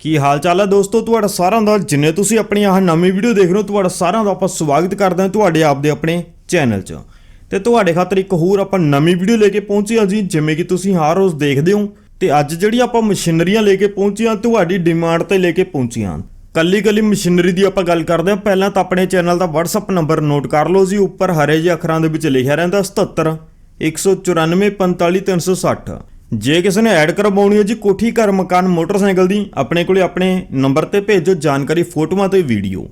ਕੀ ਹਾਲ ਚਾਲ ਹੈ ਦੋਸਤੋ? ਤੁਹਾਡਾ ਸਾਰਿਆਂ ਦਾ, ਜਿੰਨੇ ਤੁਸੀਂ ਆਪਣੀ ਆਹ ਨਵੀਂ ਵੀਡੀਓ ਦੇਖ ਰਹੇ ਹੋ, ਤੁਹਾਡਾ ਸਾਰਿਆਂ ਦਾ ਆਪਾਂ ਸਵਾਗਤ ਕਰਦੇ ਹਾਂ ਤੁਹਾਡੇ ਆਪ ਦੇ ਆਪਣੇ ਚੈਨਲ 'ਚ। ਤੇ ਤੁਹਾਡੇ ਖਾਤਰ ਇੱਕ ਹੋਰ ਆਪਾਂ ਨਵੀਂ ਵੀਡੀਓ ਲੈ ਕੇ ਪਹੁੰਚੇ ਹਾਂ ਜੀ, ਜਿਵੇਂ ਕਿ ਤੁਸੀਂ ਹਰ ਰੋਜ਼ ਦੇਖਦੇ ਹੋ। ਤੇ ਅੱਜ ਜਿਹੜੀ ਆਪਾਂ ਮਸ਼ੀਨਰੀਆਂ ਲੈ ਕੇ ਪਹੁੰਚੇ ਹਾਂ, ਤੁਹਾਡੀ ਡਿਮਾਂਡ ਤੇ ਲੈ ਕੇ ਪਹੁੰਚੇ ਹਾਂ। ਕੱਲੀ ਕੱਲੀ ਮਸ਼ੀਨਰੀ ਦੀ ਆਪਾਂ ਗੱਲ ਕਰਦੇ ਹਾਂ, ਪਹਿਲਾਂ ਤਾਂ ਆਪਣੇ ਚੈਨਲ ਦਾ WhatsApp ਨੰਬਰ ਨੋਟ ਕਰ ਲਓ ਜੀ, ਉੱਪਰ ਹਰੇ ਜਿਹੇ ਅੱਖਰਾਂ ਦੇ ਵਿੱਚ ਲਿਖਿਆ ਰਹਿੰਦਾ 77 194 45 360 ਜੇ ਕਿਸੇ ਨੇ ਐਡ ਕਰਵਾਉਣੀ ਹੈ ਜੀ ਕੋਠੀ ਘਰ ਮਕਾਨ ਮੋਟਰਸਾਈਕਲ ਦੀ, ਆਪਣੇ ਕੋਲੇ ਆਪਣੇ ਨੰਬਰ ਤੇ ਭੇਜੋ ਜਾਣਕਾਰੀ ਫੋਟੋਆਂ ਤੇ ਵੀਡੀਓ।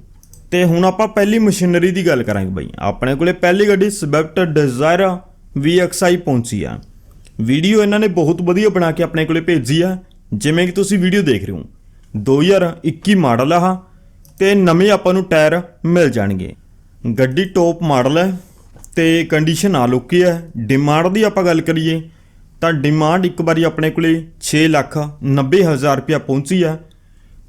ਤੇ ਹੁਣ ਆਪਾਂ ਪਹਿਲੀ ਮਸ਼ੀਨਰੀ ਦੀ ਗੱਲ ਕਰਾਂਗੇ ਬਾਈ। ਆਪਣੇ ਕੋਲੇ ਪਹਿਲੀ ਗੱਡੀ ਸਵਿਫਟ ਡਿਜ਼ਾਇਰ VXI ਪਹੁੰਚੀ ਆ। ਵੀਡੀਓ ਇਹਨਾਂ ਨੇ ਬਹੁਤ ਵਧੀਆ ਬਣਾ ਕੇ ਆਪਣੇ ਕੋਲੇ ਭੇਜੀ ਆ। ਜਿਵੇਂ ਕਿ ਤੁਸੀਂ ਵੀਡੀਓ ਦੇਖ ਰਹੇ ਹੋ। 2021 ਮਾਡਲ ਆ ਆਹ, ਤੇ ਨਵੇਂ ਆਪਾਂ ਨੂੰ ਟਾਇਰ ਮਿਲ ਜਾਣਗੇ। ਗੱਡੀ ਟੌਪ ਮਾਡਲ ਹੈ ਤੇ ਕੰਡੀਸ਼ਨ ਆ ਲੁੱਕੀ ਹੈ। ਡਿਮਾਂਡ ਦੀ ਆਪਾਂ ਗੱਲ ਕਰੀਏ ਤਾਂ ਡਿਮਾਂਡ ਇੱਕ ਵਾਰੀ ਆਪਣੇ ਕੋਲੇ 6 ਲੱਖ 90 ਹਜ਼ਾਰ ਰੁਪਇਆ ਪਹੁੰਚੀ ਆ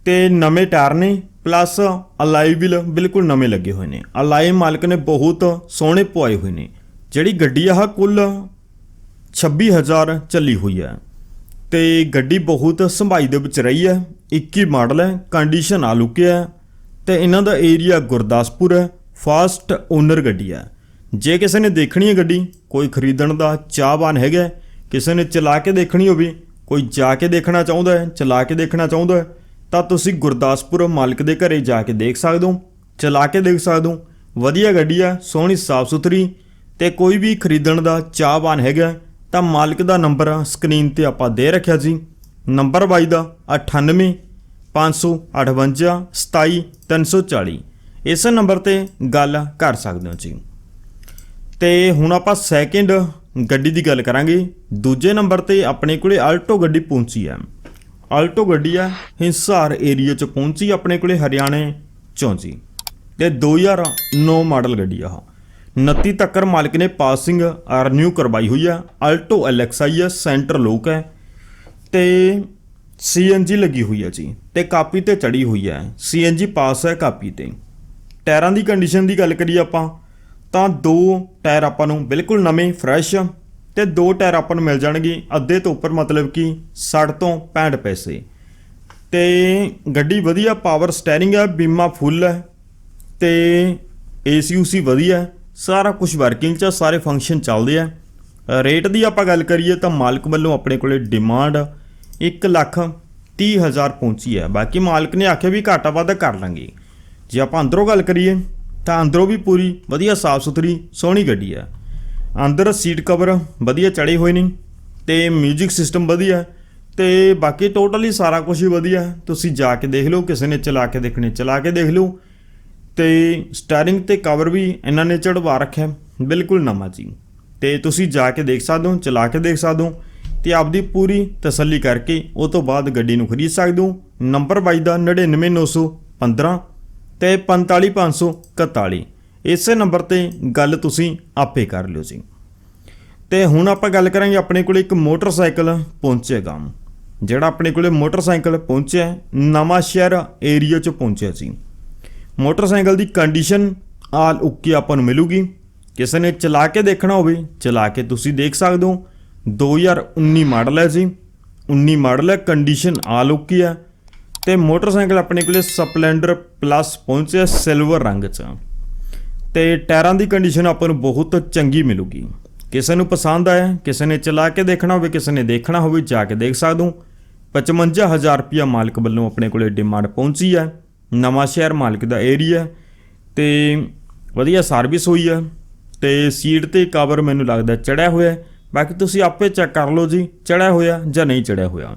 ਤੇ ਨਵੇਂ ਟਾਇਰ ਨੇ ਪਲੱਸ ਅਲਾਈ ਵੀਲ ਬਿਲਕੁਲ ਨਵੇਂ ਲੱਗੇ ਹੋਏ ਨੇ। ਅਲਾਈ ਮਾਲਕ ਨੇ ਬਹੁਤ ਸੋਹਣੇ ਪਵਾਏ ਹੋਏ ਨੇ। ਜਿਹੜੀ ਗੱਡੀ ਆ, ਆਹ ਕੁੱਲ 26000 ਚੱਲੀ ਹੋਈ ਹੈ ਤੇ ਗੱਡੀ ਬਹੁਤ ਸੰਭਾਈ ਦੇ ਵਿੱਚ ਰਹੀ ਹੈ 21 ਮਾਡਲ ਹੈ ਕੰਡੀਸ਼ਨ ਆ ਲੁਕਿਆ ਹੈ ਤੇ ਇਹਨਾਂ ਦਾ ਏਰੀਆ ਗੁਰਦਾਸਪੁਰ ਹੈ ਫਾਸਟ ਓਨਰ ਗੱਡੀ ਹੈ ਜੇ ਕਿਸੇ ਨੇ ਦੇਖਣੀ ਹੈ ਗੱਡੀ, ਕੋਈ ਖਰੀਦਣ ਦਾ ਚਾਹਵਾਨ ਹੈਗਾ ਕਿਸੇ ਨੇ ਚਲਾ ਕੇ ਦੇਖਣੀ ਹੋਵੇ, ਕੋਈ ਜਾ ਕੇ ਦੇਖਣਾ ਚਾਹੁੰਦਾ ਹੈ, ਚਲਾ ਕੇ ਦੇਖਣਾ ਚਾਹੁੰਦਾ ਹੈ, ਤਾਂ ਤੁਸੀਂ ਗੁਰਦਾਸਪੁਰ ਮਾਲਕ ਦੇ ਘਰੇ ਜਾ ਕੇ ਦੇਖ ਸਕਦੇ ਹੋ, ਚਲਾ ਕੇ ਦੇਖ ਸਕਦੇ ਹੋ। ਵਧੀਆ ਗੱਡੀ ਆ, ਸੋਹਣੀ, ਸਾਫ਼ ਸੁਥਰੀ ਤੇ ਕੋਈ ਵੀ ਖਰੀਦਣ ਦਾ ਚਾਹਵਾਨ ਹੈਗਾ, ਤਾਂ ਮਾਲਕ ਦਾ ਨੰਬਰ ਸਕਰੀਨ ਤੇ ਆਪਾਂ ਦੇ ਰੱਖਿਆ ਜੀ ਨੰਬਰ ਬਾਈ ਦਾ 98 558 27 340 ਇਸ ਨੰਬਰ ਤੇ ਗੱਲ ਕਰ ਸਕਦੇ ਹੋ ਜੀ। ਤੇ ਹੁਣ ਆਪਾਂ ਸੈਕਿੰਡ ਗੱਡੀ ਦੀ ਗੱਲ ਕਰਾਂਗੇ, ਦੂਜੇ ਨੰਬਰ ਤੇ ਆਪਣੇ ਕੋਲੇ ਆਲਟੋ ਗੱਡੀ ਪਹੁੰਚੀ ਹੈ। ਆਲਟੋ ਗੱਡੀ ਆ ਹਿੰਸਾਰ ਏਰੀਆ ਚ ਪਹੁੰਚੀ ਆਪਣੇ ਕੋਲੇ ਹਰਿਆਣੇ ਚੋਂ ਜੀ। ਤੇ 2009 ਮਾਡਲ ਗੱਡੀ ਆ 29 ਤੱਕਰ ਮਾਲਕ ਨੇ ਪਾਸਿੰਗ ਰਿਨਿਊ ਕਰਵਾਈ ਹੋਈ ਆ ਆਲਟੋ LXI ਹੈ, ਸੈਂਟਰ ਲੋਕ ਹੈ। ਤੇ CNG ਲੱਗੀ ਹੋਈ ਹੈ ਜੀ, ਤੇ ਕਾਪੀ ਤੇ ਚੜੀ ਹੋਈ ਹੈ। CNG ਪਾਸ ਹੈ ਕਾਪੀ ਤੇ। ਟਾਇਰਾਂ ਦੀ ਕੰਡੀਸ਼ਨ ਦੀ ਗੱਲ ਕਰੀਏ ਆਪਾਂ ਤਾਂ ਦੋ ਟਾਇਰ ਆਪਾਂ ਨੂੰ ਬਿਲਕੁਲ ਨਵੇਂ ਫਰੈਸ਼ ਤੇ ਦੋ ਟਾਇਰ ਆਪਾਂ ਨੂੰ ਮਿਲ ਜਾਣਗੇ। ਅੱਧੇ ਤੋਂ ਉੱਪਰ ਮਤਲਬ ਕਿ 60 ਤੋਂ 65 ਪੈਸੇ। ਤੇ ਗੱਡੀ ਵਧੀਆ ਪਾਵਰ ਸਟੀਅਰਿੰਗ ਹੈ ਬੀਮਾ ਫੁੱਲ ਹੈ ਤੇ ਏਸੀ ਉਸੀ ਵਧੀਆ ਸਾਰਾ ਕੁਝ ਵਰਕਿੰਗ ਚ ਆ, ਸਾਰੇ ਫੰਕਸ਼ਨ ਚੱਲਦੇ ਆ। ਰੇਟ ਦੀ ਆਪਾਂ ਗੱਲ ਕਰੀਏ ਤਾਂ ਮਾਲਕ ਵੱਲੋਂ ਆਪਣੇ ਕੋਲੇ ਡਿਮਾਂਡ 1 ਲੱਖ 30 ਹਜ਼ਾਰ ਪਹੁੰਚੀ ਹੈ। ਬਾਕੀ ਮਾਲਕ ਨੇ ਆਖਿਆ ਵੀ ਘਾਟਾ ਵਾਧਾ ਕਰ ਲਾਂਗੇ। ਜੇ ਆਪਾਂ ਅੰਦਰੋਂ ਗੱਲ ਕਰੀਏ ਤਾਂ ਅੰਦਰੋਂ ਵੀ ਪੂਰੀ, ਵਧੀਆ ਸਾਫ਼ ਸੁਥਰੀ, ਸੋਹਣੀ ਗੱਡੀ ਹੈ। ਅੰਦਰ ਸੀਟ ਕਵਰ ਵਧੀਆ ਚੜੇ ਹੋਏ ਨੇ, ਤੇ 뮤직 ਸਿਸਟਮ ਵਧੀਆ ਹੈ, ਤੇ ਬਾਕੀ ਟੋਟਲੀ ਸਾਰਾ ਕੁਝ ਹੀ ਵਧੀਆ ਤੁਸੀਂ ਜਾ ਕੇ ਦੇਖ ਲਓ, ਕਿਸੇ ਨੇ ਚਲਾ ਕੇ ਦੇਖਣੇ, ਚਲਾ ਕੇ ਦੇਖ ਲਓ। ਤੇ ਸਟੀਅਰਿੰਗ ਤੇ ਕਵਰ ਵੀ ਇਹਨਾਂ ਨੇ ਚੜਵਾ ਰੱਖਿਆ ਬਿਲਕੁਲ ਨਵਾਂ ਜੀ ਤੇ ਤੁਸੀਂ ਜਾ ਕੇ ਦੇਖ ਸਕਦੇ ਹੋ, ਚਲਾ ਕੇ ਦੇਖ ਸਕਦੇ ਹੋ, ਤੇ ਆਪਦੀ ਪੂਰੀ ਤਸੱਲੀ ਕਰਕੇ ਉਹ ਤੋਂ ਬਾਅਦ ਗੱਡੀ ਨੂੰ ਖਰੀਦ ਸਕਦੇ ਹੋ। ਨੰਬਰ ਬਾਈ ਦਾ 99915 ਤੇ 45541 ਇਸੇ ਨੰਬਰ ਤੇ ਗੱਲ ਤੁਸੀਂ ਆਪੇ ਕਰ ਲਿਓ ਜੀ। ਤੇ ਹੁਣ ਆਪਾਂ ਗੱਲ ਕਰਾਂਗੇ ਆਪਣੇ ਕੋਲ ਇੱਕ ਮੋਟਰਸਾਈਕਲ ਪਹੁੰਚੇਗਾ। ਜਿਹੜਾ ਆਪਣੇ ਕੋਲੇ ਮੋਟਰਸਾਈਕਲ ਪਹੁੰਚਿਆ ਹੈ, ਨਵਾਂ ਸ਼ਹਿਰ ਏਰੀਆ 'ਚ ਪਹੁੰਚਿਆ ਸੀ ਮੋਟਰਸਾਈਕਲ ਦੀ ਕੰਡੀਸ਼ਨ ਆਲ ਓਕੇ ਆਪਾਂ ਨੂੰ ਮਿਲੂਗੀ। ਕਿਸੇ ਨੇ ਚਲਾ ਕੇ ਦੇਖਣਾ ਹੋਵੇ ਚਲਾ ਕੇ ਤੁਸੀਂ ਦੇਖ ਸਕਦੇ ਹੋ। 2019 ਮਾਡਲ ਹੈ ਜੀ। 19 ਮਾਡਲ ਹੈ ਕੰਡੀਸ਼ਨ ਆਲ ਓਕੇ ਹੈ। ਤੇ ਮੋਟਰਸਾਈਕਲ ਆਪਣੇ ਕੋਲੇ ਸਪਲੈਂਡਰ ਪਲੱਸ ਪਹੁੰਚਿਆ ਸਿਲਵਰ ਰੰਗ 'ਚ। ਤੇ ਟਾਇਰਾਂ ਦੀ ਕੰਡੀਸ਼ਨ ਆਪਾਂ ਨੂੰ ਬਹੁਤ ਚੰਗੀ ਮਿਲੂਗੀ। ਕਿਸੇ ਨੂੰ ਪਸੰਦ ਆਇਆ, ਕਿਸੇ ਨੇ ਚਲਾ ਕੇ ਦੇਖਣਾ ਹੋਵੇ, ਕਿਸੇ ਨੇ ਦੇਖਣਾ ਹੋਵੇ, ਜਾ ਕੇ ਦੇਖ ਸਕਦੇ ਹੋ। 55000 ਰੁਪਿਆ ਮਾਲਕ ਵੱਲੋਂ ਆਪਣੇ ਕੋਲੇ ਡਿਮਾਂਡ ਪਹੁੰਚੀ ਹੈ ਨਵਾਂ ਸ਼ਹਿਰ ਮਾਲਕ ਦਾ ਏਰੀਆ ਤੇ ਵਧੀਆ ਸਰਵਿਸ ਹੋਈ ਆ। ਤੇ ਸੀਟ ਤੇ ਕਵਰ ਮੈਨੂੰ ਲੱਗਦਾ ਚੜਿਆ ਹੋਇਆ ਬਾਕੀ ਤੁਸੀਂ ਆਪੇ ਚੈੱਕ ਕਰ ਲਓ ਜੀ, ਚੜਿਆ ਹੋਇਆ ਜਾਂ ਨਹੀਂ ਚੜਿਆ ਹੋਇਆ।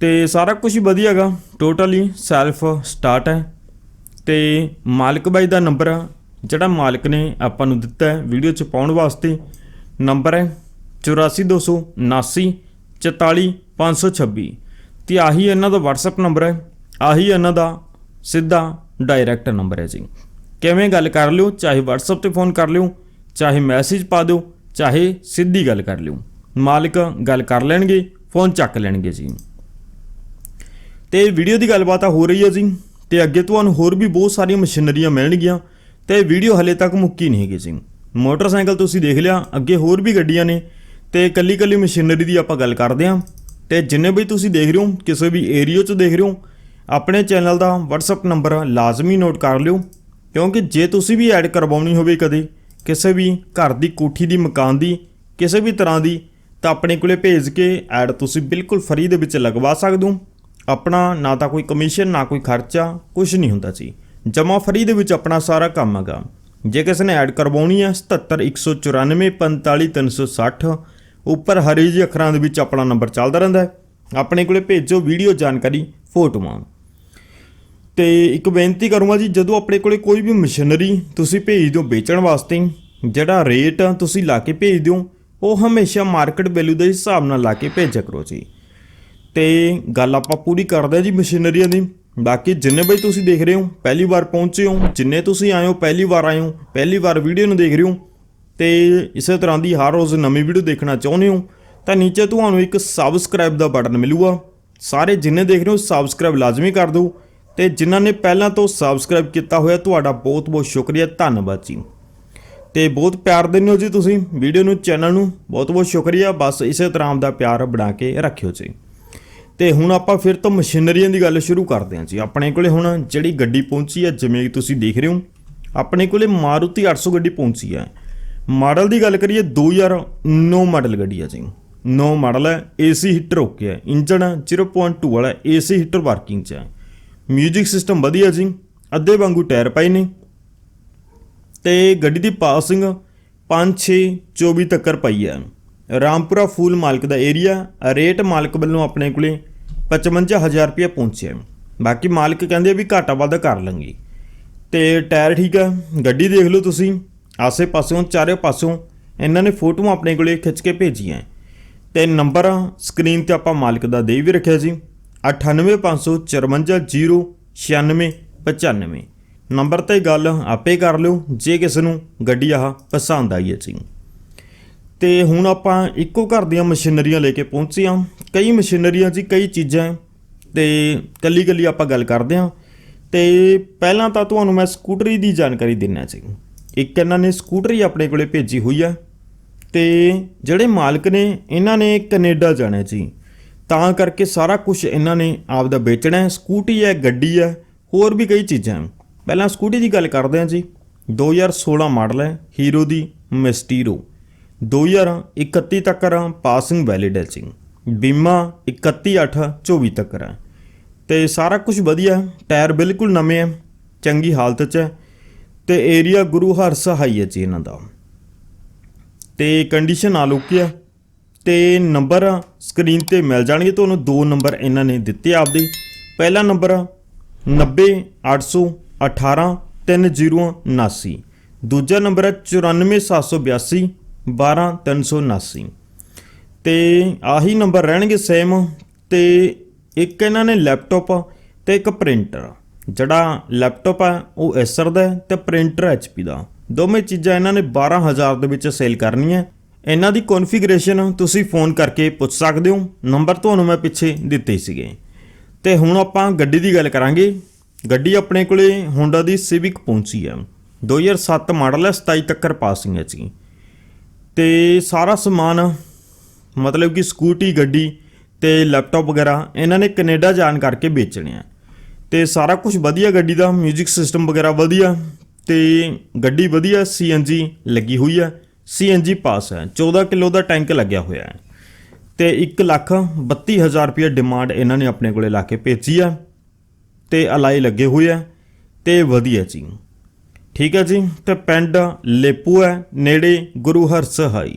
ਤੇ ਸਾਰਾ ਕੁਝ ਹੀ ਵਧੀਆ ਹੈਗਾ। ਟੋਟਲੀ ਸੈਲਫ ਸਟਾਰਟ ਹੈ। ਤੇ ਮਾਲਕ ਬਾਈ ਦਾ ਨੰਬਰ ਆ, ਜਿਹੜਾ ਮਾਲਕ ਨੇ ਆਪਾਂ ਨੂੰ ਦਿੱਤਾ ਹੈ ਵੀਡੀਓ ਚ ਪਾਉਣ ਵਾਸਤੇ ਨੰਬਰ ਹੈ 84279 44526 ਤੇ ਆਹੀ ਇਹਨਾਂ ਦਾ WhatsApp ਨੰਬਰ ਹੈ ਆਹੀ ਇਹਨਾਂ ਦਾ ਸਿੱਧਾ ਡਾਇਰੈਕਟ ਨੰਬਰ ਹੈ ਜੀ। ਕਿਵੇਂ ਗੱਲ ਕਰ ਲਿਓ ਚਾਹੇ WhatsApp ਤੇ ਫੋਨ ਕਰ ਲਿਓ ਚਾਹੇ ਮੈਸੇਜ ਪਾ ਦਿਓ ਚਾਹੇ ਸਿੱਧੀ ਗੱਲ ਕਰ ਲਿਓ। ਮਾਲਕ ਗੱਲ ਕਰ ਲੈਣਗੇ ਫੋਨ ਚੱਕ ਲੈਣਗੇ ਜੀ। ਤੇ ਵੀਡੀਓ ਦੀ ਗੱਲਬਾਤ ਆ ਹੋ ਰਹੀ ਹੈ ਜੀ। ਤੇ ਅੱਗੇ ਤੁਹਾਨੂੰ ਹੋਰ ਵੀ ਬਹੁਤ ਸਾਰੀਆਂ ਮਸ਼ੀਨਰੀਆਂ ਮਿਲਣਗੀਆਂ ਤੇ ਵੀਡੀਓ ਹਲੇ ਤੱਕ ਮੁੱਕੀ ਨਹੀਂ ਹੈਗੀ ਜੀ। ਮੋਟਰਸਾਈਕਲ ਤੁਸੀਂ ਦੇਖ ਲਿਆ, ਅੱਗੇ ਹੋਰ ਵੀ ਗੱਡੀਆਂ ਨੇ ਤੇ ਕੱਲੀ ਕੱਲੀ ਮਸ਼ੀਨਰੀ ਦੀ ਆਪਾਂ ਗੱਲ ਕਰਦੇ ਹਾਂ। ਤੇ ਜਿੰਨੇ ਵੀ ਤੁਸੀਂ ਦੇਖ ਰਹੇ ਹੋ, ਕਿਸੇ ਵੀ ਏਰੀਆ 'ਚ ਦੇਖ ਰਹੇ ਹੋ, ਆਪਣੇ ਚੈਨਲ ਦਾ WhatsApp ਨੰਬਰ ਲਾਜ਼ਮੀ ਨੋਟ ਕਰ ਲਿਓ, ਕਿਉਂਕਿ ਜੇ ਤੁਸੀਂ ਵੀ ਐਡ ਕਰਵਾਉਣੀ ਹੋਵੇ ਕਦੇ, ਕਿਸੇ ਵੀ ਘਰ ਦੀ ਕੋਠੀ ਦੀ, ਮਕਾਨ ਦੀ, ਕਿਸੇ ਵੀ ਤਰ੍ਹਾਂ ਦੀ, ਤਾਂ ਆਪਣੇ ਕੋਲੇ ਭੇਜ ਕੇ ਐਡ ਤੁਸੀਂ ਬਿਲਕੁਲ ਫਰੀ ਦੇ ਵਿੱਚ ਲਗਵਾ ਸਕਦੇ ਹੋ। ਆਪਣਾ ਨਾ ਤਾਂ ਕੋਈ ਕਮਿਸ਼ਨ, ਨਾ ਕੋਈ ਖਰਚਾ ਕੁਝ ਨਹੀਂ ਹੁੰਦਾ ਜੀ ਜਮਾ ਫਰੀ ਦੇ ਵਿੱਚ ਆਪਣਾ ਸਾਰਾ ਕੰਮ ਹੈਗਾ। ਜੇ ਕਿਸੇ ਨੇ ਐਡ ਕਰਵਾਉਣੀ ਹੈ 7714945360 ਉੱਪਰ ਹਰੇ ਜੀ ਅੱਖਰਾਂ ਦੇ ਵਿੱਚ ਆਪਣਾ ਨੰਬਰ ਚੱਲਦਾ ਰਹਿੰਦਾ ਹੈ। ਆਪਣੇ ਕੋਲੇ ਭੇਜੋ ਵੀਡੀਓ ਜਾਣਕਾਰੀ ਫੋਟੋਆਂ ਤੇ ਇੱਕ ਬੇਨਤੀ ਕਰੂੰਗਾ ਜੀ, ਜਦੋਂ ਆਪਣੇ ਕੋਲੇ ਕੋਈ ਵੀ ਮਸ਼ੀਨਰੀ ਤੁਸੀਂ ਭੇਜ ਦਿਓ ਵੇਚਣ ਵਾਸਤੇ, ਜਿਹੜਾ ਰੇਟ ਤੁਸੀਂ ਲਾ ਕੇ ਭੇਜ ਦਿਓ, ਉਹ ਹਮੇਸ਼ਾ ਮਾਰਕੀਟ ਵੈਲਿਊ ਦੇ ਹਿਸਾਬ ਨਾਲ ਲਾ ਕੇ ਭੇਜਿਆ ਕਰੋ ਜੀ। ਤੇ ਗੱਲ ਆਪਾਂ ਪੂਰੀ ਕਰਦੇ ਹਾਂ ਜੀ ਮਸ਼ੀਨਰੀਆਂ ਦੀ। ਬਾਕੀ ਜਿੰਨੇ ਬਈ ਤੁਸੀਂ ਦੇਖ ਰਹੇ ਹੋ, ਪਹਿਲੀ ਵਾਰ ਪਹੁੰਚੇ ਹੋ, ਜਿੰਨੇ ਤੁਸੀਂ ਆਏ ਹੋ, ਪਹਿਲੀ ਵਾਰ ਆਏ ਹੋ, ਪਹਿਲੀ ਵਾਰ ਵੀਡੀਓ ਨੂੰ ਦੇਖ ਰਹੇ ਹੋ, ਤੇ ਇਸੇ ਤਰ੍ਹਾਂ ਦੀ ਹਰ ਰੋਜ਼ ਨਵੀਂ ਵੀਡੀਓ ਦੇਖਣਾ ਚਾਹੁੰਦੇ ਹੋ, ਤਾਂ ਨੀਚੇ ਤੁਹਾਨੂੰ ਇੱਕ ਸਬਸਕ੍ਰਾਈਬ ਦਾ ਬਟਨ ਮਿਲੂਗਾ। ਸਾਰੇ ਜਿੰਨੇ ਦੇਖ ਰਹੇ ਹੋ ਸਬਸਕ੍ਰਾਈਬ ਲਾਜ਼ਮੀ ਕਰ ਦਿਓ, ਤੇ ਜਿਨ੍ਹਾਂ ਨੇ ਪਹਿਲਾਂ ਤੋਂ ਸਬਸਕ੍ਰਾਈਬ ਕੀਤਾ ਹੋਇਆ, ਤੁਹਾਡਾ ਬਹੁਤ ਬਹੁਤ ਸ਼ੁਕਰੀਆ, ਧੰਨਵਾਦ ਜੀ। ਤੇ ਬਹੁਤ ਪਿਆਰ ਦਿੰਦੇ ਹੋ ਜੀ ਤੁਸੀਂ ਵੀਡੀਓ ਨੂੰ, ਚੈਨਲ ਨੂੰ, ਬਹੁਤ ਬਹੁਤ ਸ਼ੁਕਰੀਆ, ਬਸ ਇਸੇ ਤਰ੍ਹਾਂ ਦਾ ਪਿਆਰ ਬਣਾ ਕੇ ਰੱਖਿਓ ਜੀ। ਤੇ ਹੁਣ ਆਪਾਂ ਫਿਰ ਤੋਂ ਮਸ਼ੀਨਰੀਆਂ ਦੀ ਗੱਲ ਸ਼ੁਰੂ ਕਰਦੇ ਹਾਂ ਜੀ। ਆਪਣੇ ਕੋਲੇ ਹੁਣ ਜਿਹੜੀ ਗੱਡੀ ਪਹੁੰਚੀ ਹੈ, ਜਿਵੇਂ ਕਿ ਤੁਸੀਂ ਦੇਖ ਰਹੇ ਹੋ, ਆਪਣੇ ਕੋਲੇ ਮਾਰੂਤੀ 800 ਗੱਡੀ ਪਹੁੰਚੀ ਹੈ। ਮਾਡਲ ਦੀ ਗੱਲ ਕਰੀਏ 2009 ਮਾਡਲ ਗੱਡੀ ਹੈ ਜੀ। 9 ਮਾਡਲ ਹੈ, ਏਸੀ ਹੀਟਰ ਓਕੇ ਹੈ ਇੰਜਨ 0.2 ਵਾਲਾ ਏਸੀ ਹੀਟਰ ਵਰਕਿੰਗ 'ਚ ਹੈ। ਮਿਊਜ਼ਿਕ ਸਿਸਟਮ ਵਧੀਆ ਜੀ, ਅੱਧੇ ਵਾਂਗੂ ਟਾਇਰ ਪਏ ਨੇ। ਤੇ ਗੱਡੀ ਦੀ ਪਾਸਿੰਗ 5 6 24 ਤੱਕ ਪਈ ਹੈ। ਰਾਮਪੁਰਾ ਫੂਲ ਮਾਲਕ ਦਾ ਏਰੀਆ ਰੇਟ ਮਾਲਕ ਵੱਲੋਂ ਆਪਣੇ ਕੋਲੇ 55000 ਰੁਪਏ ਪਹੁੰਚਿਆ। ਬਾਕੀ ਮਾਲਕ ਕਹਿੰਦੇ ਵੀ ਘਾਟਾ ਵਾਧਾ ਕਰ ਲਾਂਗੇ। ਤੇ ਟਾਇਰ ਠੀਕ ਹੈ ਗੱਡੀ ਦੇਖ ਲਓ ਤੁਸੀਂ, ਆਸੇ ਪਾਸਿਓਂ ਚਾਰੇ ਪਾਸਿਓਂ ਇਹਨਾਂ ਨੇ ਫੋਟੋਆਂ ਆਪਣੇ ਕੋਲੇ ਖਿੱਚ ਕੇ ਭੇਜੀਆਂ। ਤੇ ਨੰਬਰ ਸਕਰੀਨ ਤੇ ਆਪਾਂ ਮਾਲਕ ਦਾ ਦੇ ਵੀ ਰੱਖਿਆ ਜੀ 9855096995 ਨੰਬਰ ਤੇ ਗੱਲ ਆਪੇ ਕਰ ਲਿਓ, ਜੇ ਕਿਸੇ ਨੂੰ ਗੱਡੀ ਆਹ ਪਸੰਦ ਆਈ ਹੈ ਜੀ। ਤੇ ਹੁਣ ਆਪਾਂ ਇੱਕੋ ਘਰ ਦੀਆਂ ਮਸ਼ੀਨਰੀਆਂ ਲੈ ਕੇ ਪਹੁੰਚੇ ਹਾਂ। ਕਈ ਮਸ਼ੀਨਰੀਆਂ ਜੀ, ਕਈ ਚੀਜ਼ਾਂ ਹੈ ਤੇ ਕੱਲੀ ਕੱਲੀ ਆਪਾਂ ਗੱਲ ਕਰਦੇ ਹਾਂ। ਤੇ ਪਹਿਲਾਂ ਤਾਂ ਤੁਹਾਨੂੰ ਮੈਂ ਸਕੂਟਰੀ ਦੀ ਜਾਣਕਾਰੀ ਦਿੰਨਾ ਜੀ। ਇੱਕ ਇਹਨਾਂ ਨੇ ਸਕੂਟਰੀ ਆਪਣੇ ਕੋਲੇ ਭੇਜੀ ਹੋਈ ਹੈ ਤੇ ਜਿਹੜੇ ਮਾਲਕ ਨੇ, ਇਹਨਾਂ ਨੇ ਕੈਨੇਡਾ ਜਾਣਾ ਜੀ। ਤਾਂ ਕਰਕੇ ਸਾਰਾ ਕੁਝ ਇਹਨਾਂ ਨੇ ਆਪਦਾ ਵੇਚਣਾ ਹੈ। ਸਕੂਟੀ ਹੈ, ਗੱਡੀ ਹੈ, ਹੋਰ ਵੀ ਕਈ ਚੀਜ਼ਾਂ ਪਹਿਲਾਂ ਸਕੂਟੀ ਦੀ ਗੱਲ ਕਰਦੇ ਹਾਂ ਜੀ। 2016 ਮਾਡਲ ਹੈ ਹੀਰੋ ਦੀ ਮਿਸਟੀਰੋ 2031 ਤੱਕ ਪਾਸਿੰਗ ਵੈਲਿਡ ਹੈ ਜੀ ਬੀਮਾ 31824 ਤੱਕ ਹੈ ਤੇ ਸਾਰਾ ਕੁਝ ਵਧੀਆ ਟਾਇਰ ਬਿਲਕੁਲ ਨਵੇਂ ਹੈ, ਚੰਗੀ ਹਾਲਤ 'ਚ ਹੈ ਤੇ ਏਰੀਆ ਗੁਰੂ ਹਰਸ ਹਾਈ ਹੈ ਜੀ ਇਹਨਾਂ ਦਾ। ਤੇ ਕੰਡੀਸ਼ਨ ਆ ਲੁਕੀ ਹੈ ਤੇ ਨੰਬਰ ਸਕਰੀਨ ਤੇ ਮਿਲ ਜਾਣਗੇ, ਤੁਹਾਨੂੰ ਦੋ ਨੰਬਰ ਇਹਨਾਂ ਨੇ ਦਿੱਤੇ ਆਪਦੇ। ਪਹਿਲਾ ਨੰਬਰ 90818 3079 ਦੂਜਾ ਨੰਬਰ ਹੈ 94782 12379 ਤੇ ਆਹੀ ਨੰਬਰ ਰਹਿਣਗੇ ਸੇਮ ਤੇ ਇੱਕ ਇਹਨਾਂ ਨੇ ਲੈਪਟਾਪ ਤੇ ਇੱਕ ਪ੍ਰਿੰਟਰ ਜਿਹੜਾ ਲੈਪਟਾਪ ਹੈ, ਉਹ ਐਸਰ ਦਾ ਹੈ ਤੇ ਪ੍ਰਿੰਟਰ ਐਚਪੀ ਦਾ। ਦੋਵੇਂ ਚੀਜ਼ਾਂ ਇਹਨਾਂ ਨੇ 12000 ਦੇ ਵਿੱਚ ਸੇਲ ਕਰਨੀਆਂ। ਇਹਨਾਂ ਦੀ ਕਨਫੀਗਰੇਸ਼ਨ ਤੁਸੀਂ ਫੋਨ ਕਰਕੇ ਪੁੱਛ ਸਕਦੇ ਹੋ। ਨੰਬਰ ਤੁਹਾਨੂੰ ਮੈਂ ਪਿੱਛੇ ਦਿੱਤੇ ਸੀਗੇ। ਤੇ ਹੁਣ ਆਪਾਂ ਗੱਡੀ ਦੀ ਗੱਲ ਕਰਾਂਗੇ। ਗੱਡੀ ਆਪਣੇ ਕੋਲੇ ਹੋਂਡਾ ਦੀ ਸਿਵਿਕ ਪਹੁੰਚੀ ਹੈ। 2007 ਮਾਡਲ ਹੈ 27 ਤੱਕਰ ਪਾਸਿੰਗ ਹੈ ਜੀ। ਤੇ ਸਾਰਾ ਸਮਾਨ, ਮਤਲਬ ਕਿ ਸਕੂਟੀ, ਗੱਡੀ ਤੇ ਲੈਪਟਾਪ ਵਗੈਰਾ, ਇਹਨਾਂ ਨੇ ਕੈਨੇਡਾ ਜਾਣ ਕਰਕੇ ਵੇਚਣੇ ਆ। ਤੇ ਸਾਰਾ ਕੁਝ ਵਧੀਆ ਗੱਡੀ ਦਾ 뮤직 ਸਿਸਟਮ ਵਗੈਰਾ ਵਧੀਆ ਤੇ ਗੱਡੀ ਵਧੀਆ ਸੀਐਨਜੀ ਲੱਗੀ ਹੋਈ ਹੈ ਸੀਐਨਜੀ ਪਾਸ ਹੈ 14 ਕਿਲੋ ਦਾ ਟੈਂਕ ਲੱਗਿਆ ਹੋਇਆ ਹੈ ਤੇ 1 ਲੱਖ 32000 ਰੁਪਏ ਡਿਮਾਂਡ ਇਹਨਾਂ ਨੇ ਆਪਣੇ ਕੋਲੇ ਲਾ ਕੇ ਭੇਜੀ ਆ ਤੇ ਅਲਾਈ ਲੱਗੇ ਹੋਏ ਆ ਤੇ ਵਧੀਆ ਜੀ ਠੀਕ ਹੈ ਜੀ? ਤੇ ਪਿੰਡ ਲੇਪੂ ਹੈ, ਨੇੜੇ ਗੁਰੂ ਹਰਸਹਾਈ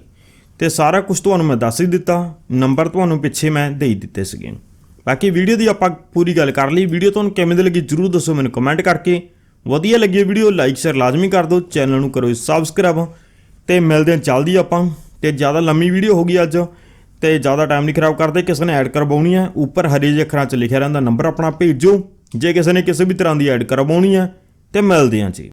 ਤੇ ਸਾਰਾ ਕੁਝ ਤੁਹਾਨੂੰ ਮੈਂ ਦੱਸ ਹੀ ਦਿੱਤਾ, ਨੰਬਰ ਤੁਹਾਨੂੰ ਪਿੱਛੇ ਮੈਂ ਦੇ ਦਿੱਤੇ ਸੀਗੇ। ਬਾਕੀ ਵੀਡੀਓ ਦੀ ਆਪਾਂ ਪੂਰੀ ਗੱਲ ਕਰ ਲਈ। ਵੀਡੀਓ ਤੁਹਾਨੂੰ ਕਿਵੇਂ ਦੀ ਲੱਗੀ ਜਰੂਰ ਦੱਸੋ ਮੈਨੂੰ ਕਮੈਂਟ ਕਰਕੇ। ਵਧੀਆ ਲੱਗੀ ਵੀਡੀਓ ਲਾਈਕ ਸ਼ੇਅਰ ਲਾਜ਼ਮੀ ਕਰ ਦਿਓ। ਚੈਨਲ ਨੂੰ ਕਰੋ ਸਬਸਕ੍ਰਾਈਬ ਤੇ ਮਿਲਦੇ ਹਾਂ ਜਲਦੀ ਆਪਾਂ। ਤੇ ਜ਼ਿਆਦਾ ਲੰਮੀ ਵੀਡੀਓ ਹੋ ਗਈ ਅੱਜ। ਤੇ ਜ਼ਿਆਦਾ ਟਾਈਮ ਨਹੀਂ ਖਰਾਬ ਕਰਦੇ, ਕਿਸੇ ਨੇ ਐਡ ਕਰਵਾਉਣੀ ਹੈ। ਉੱਪਰ ਹਰੇ ਜਿਹੇ ਅੱਖਰਾਂ 'ਚ ਲਿਖਿਆ ਰਹਿੰਦਾ ਨੰਬਰ ਆਪਣਾ ਭੇਜੋ। ਜੇ ਕਿਸੇ ਨੇ ਕਿਸੇ ਵੀ ਤਰ੍ਹਾਂ ਦੀ ਐਡ ਕਰਵਾਉਣੀ ਹੈ, ਤੇ ਮਿਲਦੇ ਹਾਂ ਜੀ।